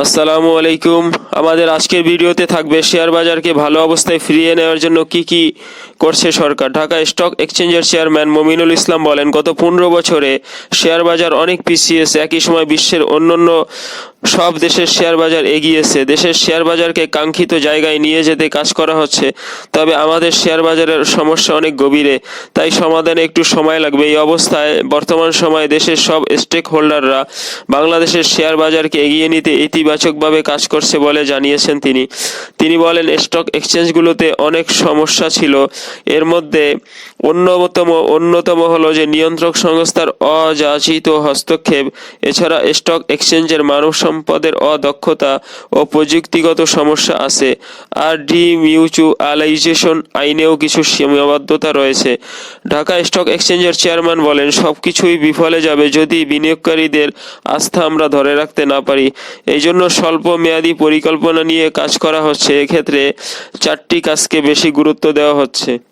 আসসালামু আলাইকুম। আমাদের আজকের ভিডিওতে থাকবে শেয়ার বাজারকে ভালো অবস্থায় ফিরিয়ে নেওয়ার জন্য কি কি করছে সরকার। ঢাকা স্টক এক্সচেঞ্জের চেয়ারম্যান মমিনুল ইসলাম বলেন, গত পনেরো বছরে শেয়ার বাজার অনেক পিছিয়েছে একই সময় বিশ্বের অন্যান্য সব দেশের শেয়ার বাজার এগিয়েছে। দেশের শেয়ার বাজারকে কাঙ্ক্ষিত জায়গায় নিয়ে যেতে কাজ করা হচ্ছে। তবে আমাদের শেয়ার বাজারের সমস্যা অনেক গভীরে, তাই সমাধানে একটু সময় লাগবে। এই অবস্থায় বর্তমান সময়ে দেশের সব স্টেক হোল্ডাররা বাংলাদেশের শেয়ার বাজারকে এগিয়ে নিতে ইতিবাচকভাবে কাজ করছে বলে জানিয়েছেন তিনি। তিনি বলেন, স্টক এক্সচেঞ্জগুলোতে অনেক সমস্যা ছিল। এর মধ্যে অন্যতম অন্যতম হলো যে নিয়ন্ত্রক সংস্থার অযাচিত হস্তক্ষেপ, এছাড়া স্টক এক্সচেঞ্জের মানব সম্পদের অদক্ষতা ও প্রযুক্তিগত সমস্যা আছে। আর ডি মিউচুয়ালাইজেশন আইনেও কিছু সীমাবদ্ধতা রয়েছে। ঢাকা স্টক এক্সচেঞ্জের চেয়ারম্যান বলেন সব কিছুই বিফলে যাবে যদি বিনিয়োগকারীদের আস্থা আমরা ধরে রাখতে না পারি। এই জন্য স্বল্প মেয়াদী পরিকল্পনা নিয়ে কাজ করা হচ্ছে। এক্ষেত্রে চারটি কাজকে বেশি গুরুত্ব দেওয়া হচ্ছে।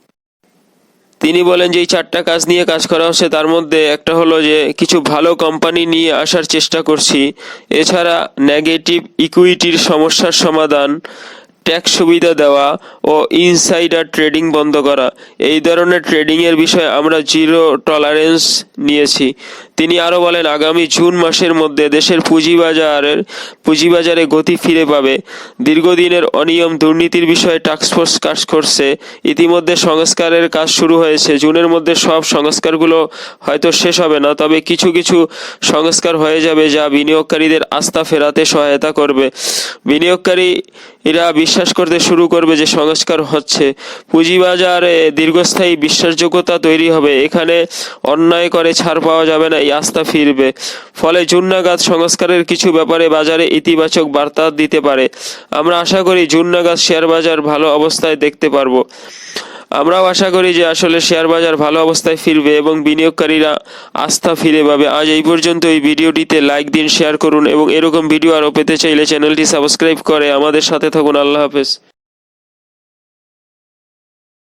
তিনি বলেন যে, এই চারটা কাজ নিয়ে কাজ করা হচ্ছে, তার মধ্যে একটা হলো যে, কিছু ভালো কোম্পানি নিয়ে আসার চেষ্টা করছি। এছাড়া নেগেটিভ ইকুইটির সমস্যার সমাধান ট্যাক্স সুবিধা দেওয়া ও ইনসাইডার ট্রেডিং বন্ধ করা। এই ধরনের ট্রেডিংয়ের বিষয়ে আমরা জিরো টলারেন্স নিয়েছি। তিনি আরও বলেন, আগামী জুন মাসের মধ্যে দেশের পুঁজিবাজারের, পুঁজিবাজারে গতি ফিরে পাবে। দীর্ঘদিনের অনিয়ম, দুর্নীতির বিষয়ে টাস্কফোর্স কাজ করছে। ইতিমধ্যে সংস্কারের কাজ শুরু হয়েছে। জুনের মধ্যে সব সংস্কারগুলো হয়তো শেষ হবে না, তবে কিছু কিছু সংস্কার হয়ে যাবে যা বিনিয়োগকারীদের আস্থা ফেরাতে সহায়তা করবে। বিনিয়োগকারীরা বিশ্বাস করতে শুরু করবে যে সংস্কার হচ্ছে। পুঁজিবাজারে দীর্ঘস্থায়ী বিশ্বাসযোগ্যতা তৈরি হবে। এখানে অন্যায় করে ছাড় পাওয়া যাবে না। আস্থা ফিরবে। ফলে জুন নাগাদ সংস্কারের কিছু ব্যাপারে বাজারে ইতিবাচক বার্তা দিতে পারে। আমরা আশা করি জুন নাগাদ শেয়ার বাজার ভালো অবস্থায় দেখতে পারব। আমরাও আশা করি যে আসলে শেয়ার বাজার ভালো অবস্থায় ফিরবে এবং বিনিয়োগকারীরা আস্থা ফিরে পাবে। আজ এই পর্যন্ত এই ভিডিওটিতে লাইক দিন, শেয়ার করুন এবং এরকম ভিডিও আরও পেতে চাইলে চ্যানেলটি সাবস্ক্রাইব করে আমাদের সাথে থাকুন। আল্লাহ হাফেজ।